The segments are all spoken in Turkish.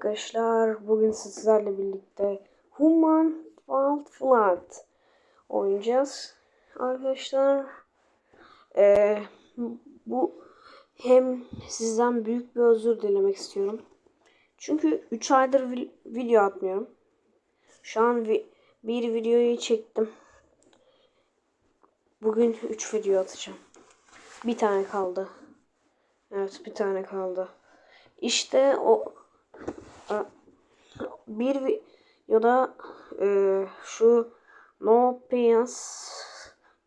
Arkadaşlar bugün sizlerle birlikte Human Fall Flat oynayacağız. Arkadaşlar eee, bu hem sizden büyük bir özür dilemek istiyorum. Çünkü 3 aydır vi- video atmıyorum. Şu an vi- bir videoyu çektim. Bugün 3 video atacağım. Bir tane kaldı. Evet bir tane kaldı. İşte o bir videoda e, şu No Pants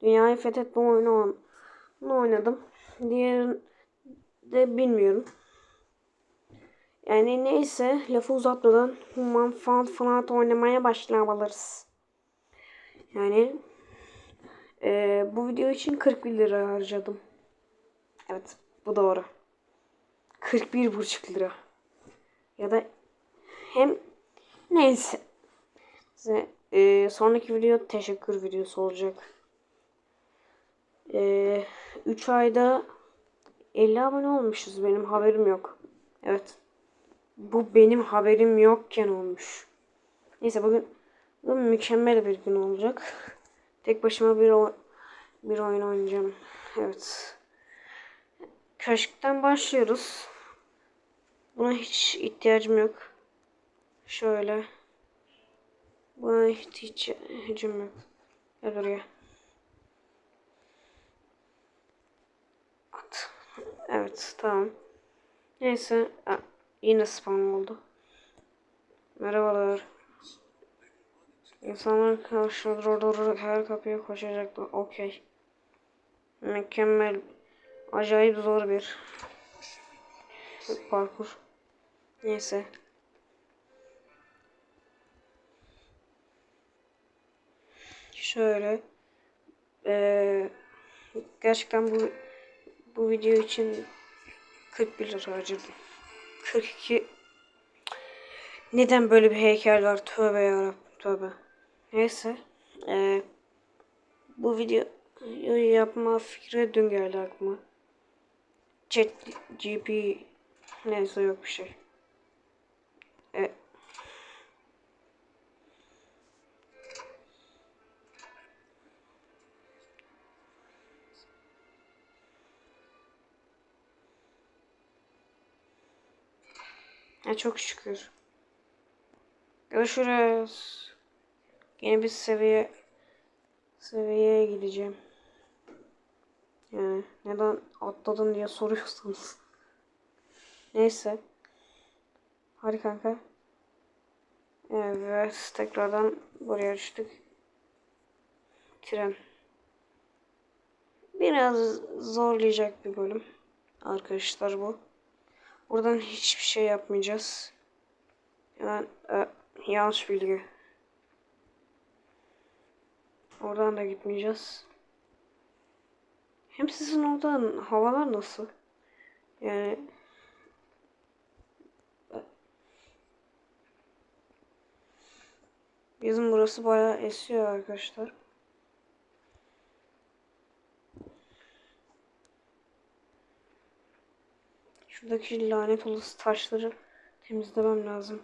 Dünyayı Fethetme oyunu oynadım. Diğerini de bilmiyorum. Yani neyse lafı uzatmadan Human Fall Flat oynamaya başlamalıyız. Yani e, bu video için 41 lira harcadım. Evet bu doğru. 41,5 lira. Ya da hem neyse. Size e, sonraki video teşekkür videosu olacak. E, 3 ayda 50 abone olmuşuz. Benim haberim yok. Evet. Bu benim haberim yokken olmuş. Neyse bugün, bugün mükemmel bir gün olacak. Tek başıma bir, o, bir oyun oynayacağım. Evet. Köşkten başlıyoruz. Buna hiç ihtiyacım yok. Şöyle. Buna hiç ihtiyacım yok. Gel. At. Evet tamam. Neyse. Aa, yine spam oldu. Merhabalar. İnsanlar orada her kapıya koşacaktı. Okey. Mükemmel. Acayip zor bir parkur. Neyse. Şöyle. Ee, gerçekten bu bu video için 41 lira harcadım. 42 Neden böyle bir heykel var? Tövbe yarabbim tövbe. Neyse. Ee, bu videoyu yapma fikri dün geldi aklıma. Chat GP neyse yok bir şey. E, Ya çok şükür. Görüşürüz. Yeni bir seviye seviyeye gideceğim. Yani neden atladın diye soruyorsanız. Neyse. Hadi kanka. Evet tekrardan buraya düştük. Tren. Biraz zorlayacak bir bölüm. Arkadaşlar bu. Buradan hiçbir şey yapmayacağız. Yani e, yanlış bilgi. Oradan da gitmeyeceğiz. Hem sizin oradan havalar nasıl? Yani Bizim burası bayağı esiyor arkadaşlar. Şuradaki lanet olası taşları temizlemem lazım.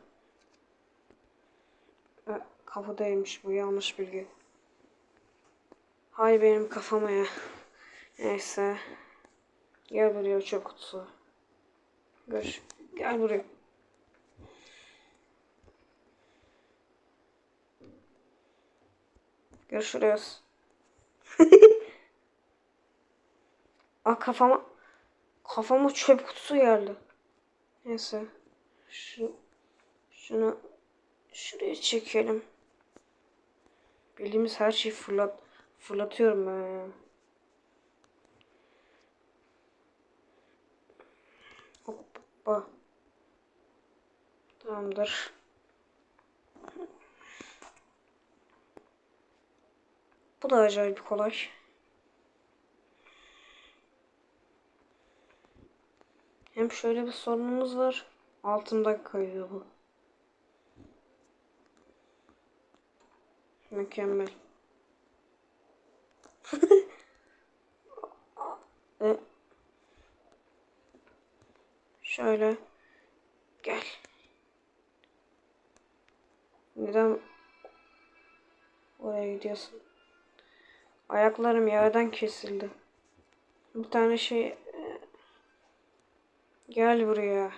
Kafadaymış bu yanlış bilgi. Hay benim kafama ya. Neyse. Gel buraya çöp kutusu. Gör. Gel buraya. Görüşürüz. Aa kafama kafama çöp kutusu geldi. Neyse. Şu şunu şuraya çekelim. Bildiğimiz her şeyi fırlat fırlatıyorum ben. Hoppa. Tamamdır. Bu da acayip kolay. Hem şöyle bir sorunumuz var. Altında kayıyor bu. Mükemmel. e, şöyle gel. Neden oraya gidiyorsun? Ayaklarım yerden kesildi. Bir tane şey gel buraya.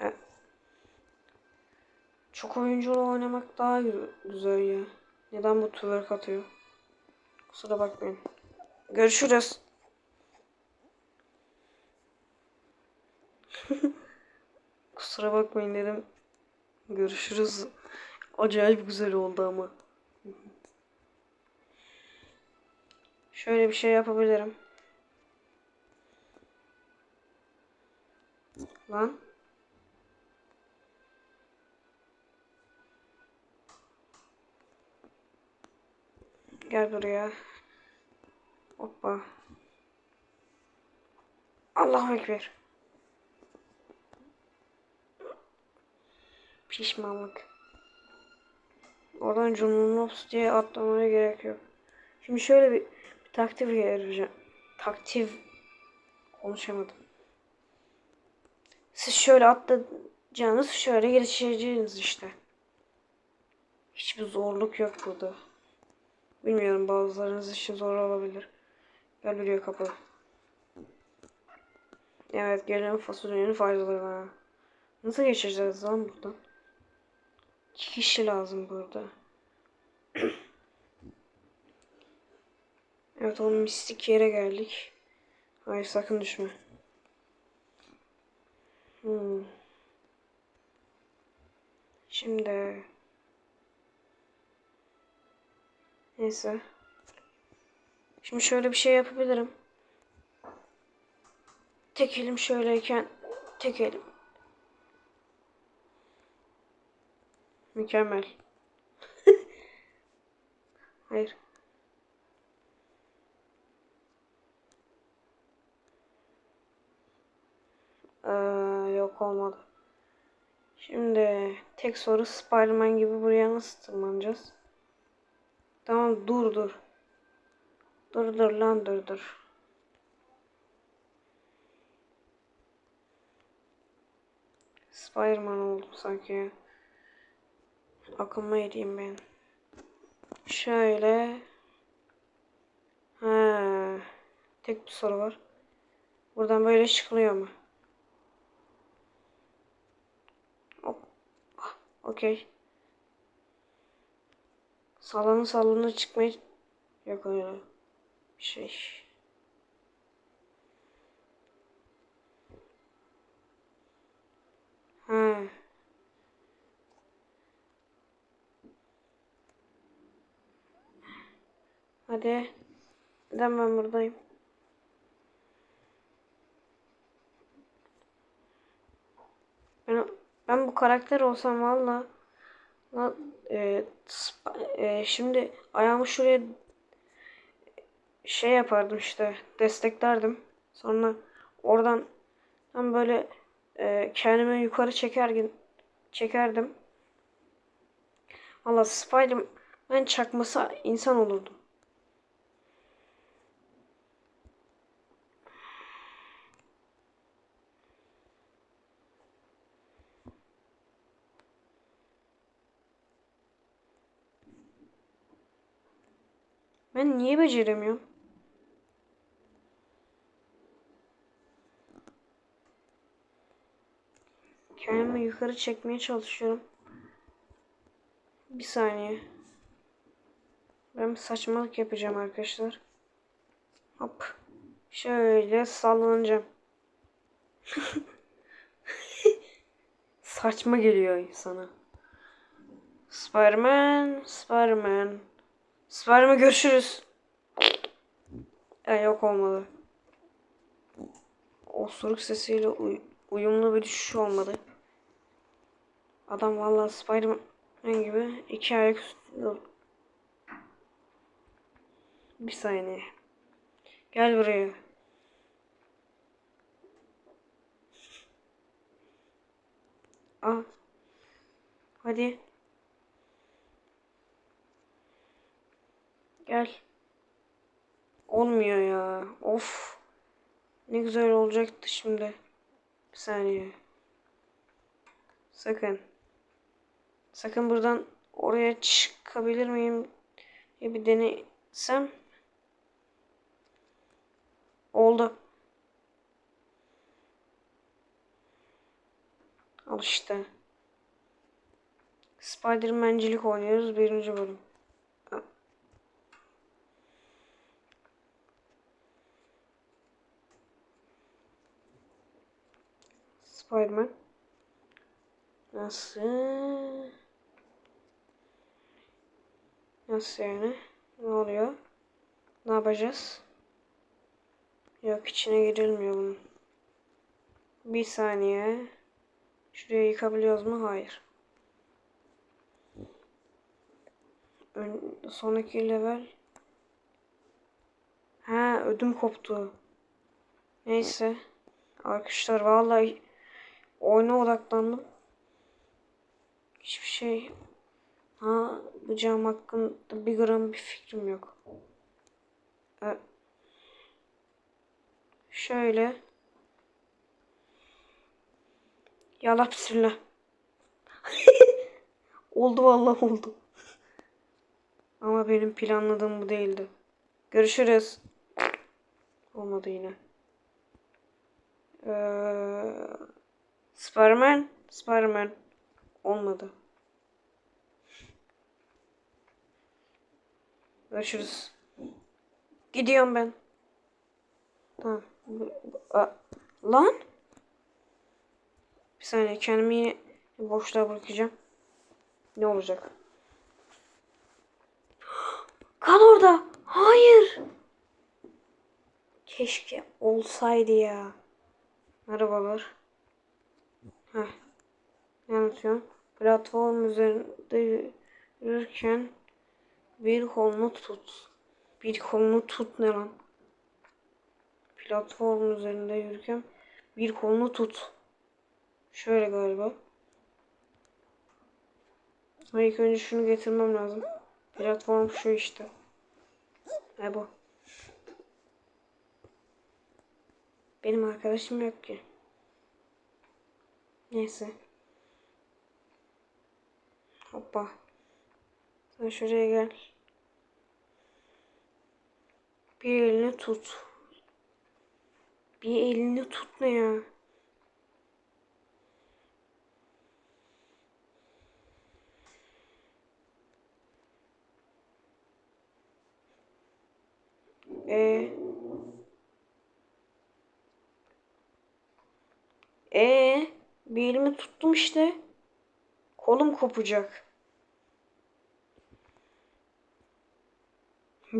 E, Çok oyunculu oynamak daha gü- güzel ya. Neden bu twerk atıyor? Kusura bakmayın. Görüşürüz. Kusura bakmayın dedim. Görüşürüz. Acayip güzel oldu ama. Şöyle bir şey yapabilirim. Lan. Gel buraya. Hoppa. Allahu Ekber. Pişmanlık. Oradan Cumhurnops diye atlamaya gerek yok. Şimdi şöyle bir, bir taktik vereceğim. Taktif konuşamadım. Siz şöyle atlayacağınız şöyle gelişeceğiniz işte. Hiçbir zorluk yok burada. Bilmiyorum bazılarınız için zor olabilir. Gel buraya kapı. Evet gelen fasulyenin faydalarına. Nasıl geçeceğiz lan buradan? İki kişi lazım burada. evet o mistik yere geldik. Hayır sakın düşme. Hmm. Şimdi neyse. Şimdi şöyle bir şey yapabilirim. Tek elim şöyleyken tek elim. Mükemmel. Hayır. Ee, yok olmadı. Şimdi tek soru Spiderman gibi buraya nasıl tırmanacağız? Tamam dur dur. Dur dur lan dur dur. Spiderman oldum sanki. Aklıma edeyim ben. Şöyle. Ha. Tek bir soru var. Buradan böyle çıkılıyor mu? Hop. Ah, Okey. Sallanı sallanı çıkmaya yok öyle bir şey. Ha. Hadi. Neden ben buradayım? Ben, ben bu karakter olsam valla e, e, şimdi ayağımı şuraya şey yapardım işte desteklerdim. Sonra oradan tam böyle e, kendimi yukarı çeker çekerdim. Valla Spider-Man çakması insan olurdum. Ben niye beceremiyorum? Kendimi yukarı çekmeye çalışıyorum. Bir saniye. Ben saçmalık yapacağım arkadaşlar. Hop. Şöyle sallanacağım. Saçma geliyor insana. Spiderman, Spiderman. Spiderman görüşürüz. Ya yok olmadı. Osuruk sesiyle uy uyumlu bir düşüş olmadı. Adam vallahi Spiderman gibi iki ayak üstünde. Bir saniye. Gel buraya. Aa. Hadi. Gel. Olmuyor ya. Of. Ne güzel olacaktı şimdi. Bir saniye. Sakın. Sakın buradan oraya çıkabilir miyim diye bir denesem. Oldu. Al işte. Spidermancilik oynuyoruz birinci bölüm. Spiderman. Nasıl? Nasıl yani? Ne oluyor? Ne yapacağız? Yok içine girilmiyor bunun. Bir saniye. Şuraya yıkabiliyoruz mu? Hayır. Ön, sonraki level. Ha ödüm koptu. Neyse. Arkadaşlar vallahi oyuna odaklandım. Hiçbir şey ha yapacağım hakkında bir gram bir fikrim yok. Ee, şöyle Yallah bismillah. oldu vallahi oldu. Ama benim planladığım bu değildi. Görüşürüz. Olmadı yine. Ee, Spiderman. Spiderman. Olmadı. Görüşürüz. Gidiyorum ben. Aa, lan? Bir saniye kendimi yine boşluğa bırakacağım. Ne olacak? Kan orada. Hayır. Keşke olsaydı ya. Merhabalar. Heh. Ne anlatıyorum? Platform üzerinde yürürken bir kolunu tut. Bir kolunu tut ne lan? Platform üzerinde yürürken bir kolunu tut. Şöyle galiba. Ama ilk önce şunu getirmem lazım. Platform şu işte. E bu. Benim arkadaşım yok ki. Neyse. Hoppa. Sen şuraya gel. Bir elini tut. Bir elini tut ne ya? Ee, ee, bir elimi tuttum işte. Kolum kopacak.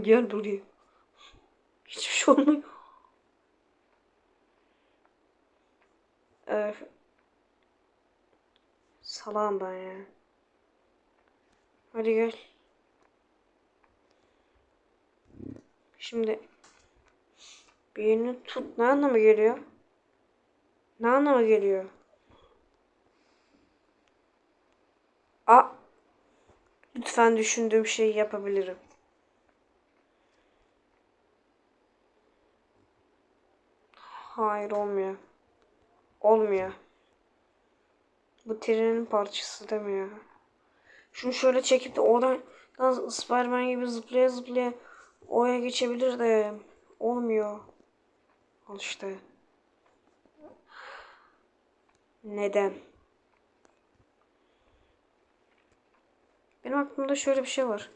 Gel buraya. Hiçbir şey olmuyor. Salam ben ya. Hadi gel. Şimdi birini tut. Ne anlama geliyor? Ne anlama geliyor? A Lütfen düşündüğüm şeyi yapabilirim. Hayır olmuyor. Olmuyor. Bu trenin parçası demiyor. Şunu şöyle çekip de oradan Spiderman gibi zıplaya zıplaya O'ya geçebilir de olmuyor. Al işte. Neden? Benim aklımda şöyle bir şey var.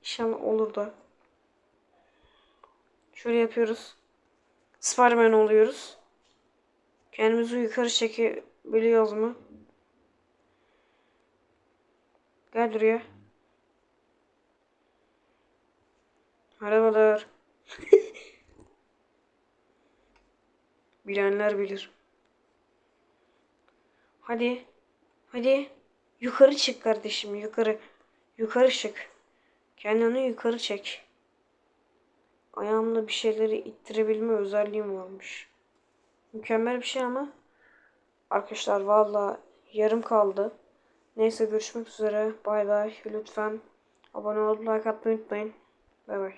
İnşallah olur da. Şöyle yapıyoruz. Spiderman oluyoruz. Kendimizi yukarı çekebiliyoruz mu? Gel buraya. Merhabalar. Bilenler bilir. Hadi. Hadi. Yukarı çık kardeşim. Yukarı. Yukarı çık. Kendini yukarı çek. Ayağımla bir şeyleri ittirebilme özelliğim varmış. Mükemmel bir şey ama. Arkadaşlar valla yarım kaldı. Neyse görüşmek üzere. Bay bay. Lütfen abone olup like atmayı unutmayın. Bay bay.